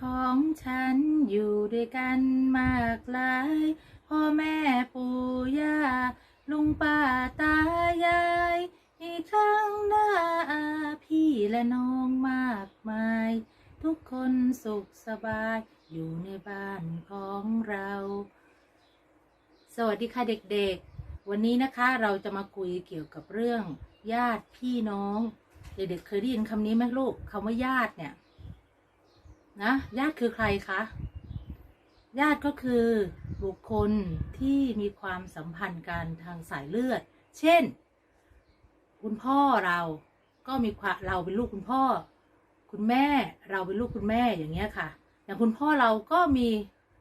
ของฉันอยู่ด้วยกันมากหลายพ่อแม่ปู่ย่าลุงป้าตายายอีกทั้งหน้าอาพี่และน้องมากมาย ทุกคนสุขสบายอยู่ในบ้านของเรา สวัสดีค่ะเด็กๆ วันนี้นะคะเราจะมาคุยเกี่ยวกับเรื่องญาติพี่น้อง เด็กๆเคยได้ยินคำนี้ไหมลูกคำว่าญาติเนี่ย นะญาติคือใครคะญาติก็คือบุคคลที่มีความสัมพันธ์กันทางสายเลือด เช่น คุณพ่อเราก็มีความเราเป็นลูกคุณพ่อ คุณแม่เราเป็นลูกคุณแม่อย่างเงี้ยค่ะ อย่างคุณพ่อเราก็มี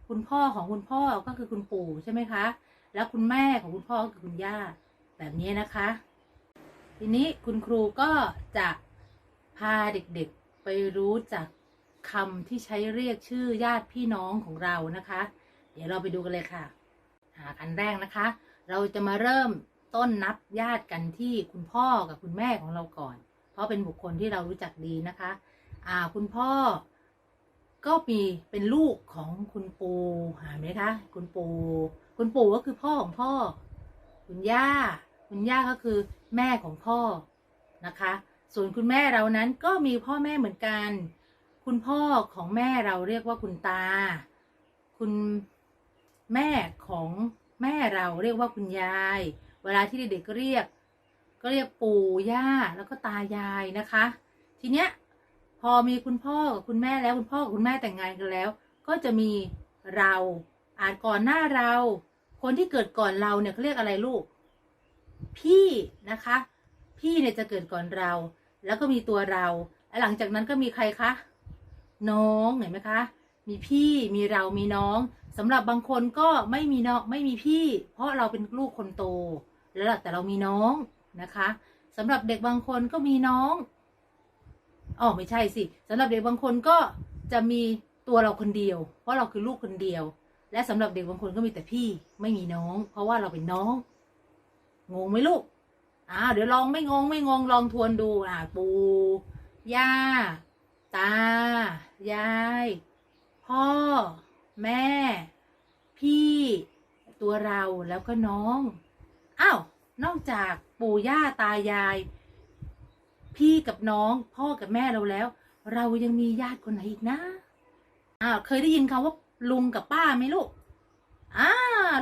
คุณพ่อของคุณพ่อก็คือคุณปู่ใช่ไหมคะ แล้วคุณแม่ของคุณพ่อก็คือคุณย่าแบบนี้นะคะ ทีนี้คุณครูก็จะพาเด็กๆไปรู้จัก คำที่ใช้เรียกชื่อญาติพี่น้องของเรานะคะ เดี๋ยวเราไปดูกันเลยค่ะอ่าอันแรกนะคะ เราจะมาเริ่มต้นนับญาติกันที่คุณพ่อกับคุณแม่ของเราก่อน เพราะเป็นบุคคลที่เรารู้จักดีนะคะ อ่า คุณพ่อก็มีเป็นลูกของคุณปู่หาไหมคะ คุณปู่คุณปู่ก็คือพ่อของพ่อ คุณย่า คุณย่าก็คือแม่ของพ่อนะคะ ส่วนคุณแม่เรานั้นก็มีพ่อแม่เหมือนกัน คุณพ่อของแม่เราเรียกว่าคุณตา คุณแม่ของแม่เราเรียกว่าคุณยาย เวลาที่เด็กๆก็เรียก ก็เรียกปู่ย่าแล้วก็ตายายนะคะ ทีเนี้ยพอมีคุณพ่อกับคุณแม่แล้วคุณพ่อกับคุณแม่แต่งงานกันแล้ว ก็จะมีเราอาจก่อนหน้าเรา คนที่เกิดก่อนเราเนี่ยเขาเรียกอะไรลูก พี่นะคะ พี่เนี่ยจะเกิดก่อนเรา แล้วก็มีตัวเราและหลังจากนั้นก็มีใครคะ น้องเห็นไหมคะ มีพี่มีเรามีน้องสำหรับบางคนก็ไม่มีน้องไม่มีพี่ เพราะเราเป็นลูกคนโต แล้วแต่เรามีน้องนะคะสำหรับเด็กบางคนก็มีน้องอ๋อไม่ใช่สิสำหรับเด็กบางคนก็จะมีตัวเราคนเดียว เพราะเราคือลูกคนเดียว และสำหรับเด็กบางคนก็มีแต่พี่ไม่มีน้อง เพราะว่าเราเป็นน้องงงไหมลูกอ้าวเดี๋ยวลองไม่งงไม่งงลองทวนดูอ่าปูย่า ตา ยาย พ่อ แม่ พี่ ตัวเราแล้วก็น้องอ้าวนอกจากปู่ย่าตายาย พี่กับน้อง พ่อกับแม่เราแล้ว เรายังมีญาติคนไหนอีกนะอ้าวเคยได้ยินคำว่าลุงกับป้าไหมลูกอ่า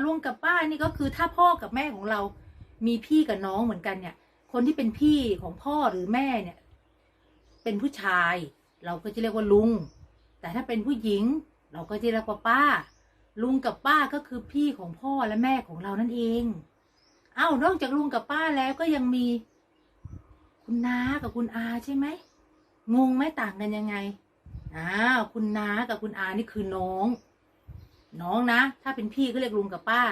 ลุงกับป้านี่ก็คือถ้าพ่อกับแม่ของเรา มีพี่กับน้องเหมือนกันเนี่ย คนที่เป็นพี่ของพ่อหรือแม่เนี่ย เป็นผู้ชาย เราก็จะเรียกว่าลุง แต่ถ้าเป็นผู้หญิง เราก็จะเรียกว่าป้า ลุงกับป้าก็คือพี่ของพ่อและแม่ของเรานั่นเอง เอ้านอกจากลุงกับป้าแล้วก็ยังมี คุณน้ากับคุณอาใช่ไหมงงไหมต่างกันยังไงอ้าวคุณน้ากับคุณอานี่คือน้อง น้องนะ ถ้าเป็นพี่ก็เรียกลุงกับป้า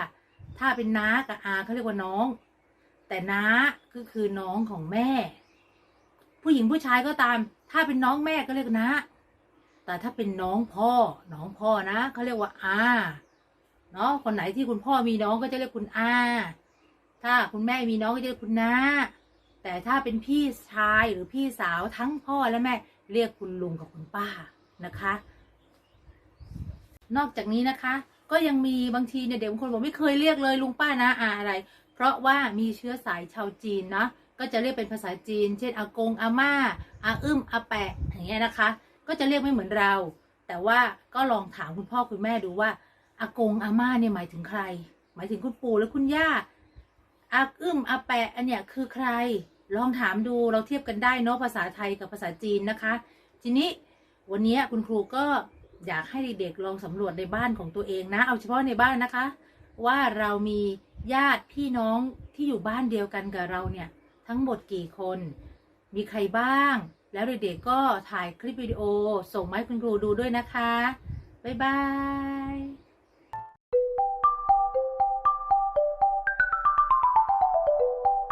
ถ้าเป็นน้ากับอาเขาเรียกว่าน้อง แต่น้าก็คือน้องของแม่ ผู้หญิงผู้ชายก็ตาม ถ้าเป็นน้องแม่ก็เรียกน้าแต่ถ้าเป็นน้องพ่อ น้องพ่อนะเขาเรียกว่าอาเนาะคนไหนที่คุณพ่อมีน้องก็จะเรียกคุณอา ถ้าคุณแม่มีน้องก็จะเรียกคุณน้า แต่ถ้าเป็นพี่ชายหรือพี่สาวทั้งพ่อและแม่เรียกคุณลุงกับคุณป้านะคะ นอกจากนี้นะคะ ก็ยังมีบางทีเนี่ยเด็กบางคนบอกไม่เคยเรียกเลยลุงป้านะอาอะไร เพราะว่ามีเชื้อสายชาวจีนเนาะ ก็จะเรียกเป็นภาษาจีน เช่นอากงอาม่าอาอึ้มอาแปะอย่างเงี้ยนะคะ ก็จะเรียกไม่เหมือนเรา แต่ว่าก็ลองถามคุณพ่อคุณแม่ดูว่าอากงอาม่าเนี่ยหมายถึงใคร หมายถึงคุณปู่และคุณย่าอาอึ้มอาแปะอันเนี้ยคือใคร ลองถามดูเราเทียบกันได้เนาะภาษาไทยกับภาษาจีนนะคะ ทีนี้วันนี้คุณครูก็อยากให้เด็กๆลองสำรวจในบ้านของตัวเองนะ เอาเฉพาะในบ้านนะคะ ว่าเรามีญาติพี่น้องที่อยู่บ้านเดียวกันกับเราเนี่ย ทั้งหมดกี่คน มีใครบ้าง แล้วเด็กๆก็ถ่ายคลิปวิดีโอส่งมาให้คุณครูดูด้วยนะคะ บ๊ายบาย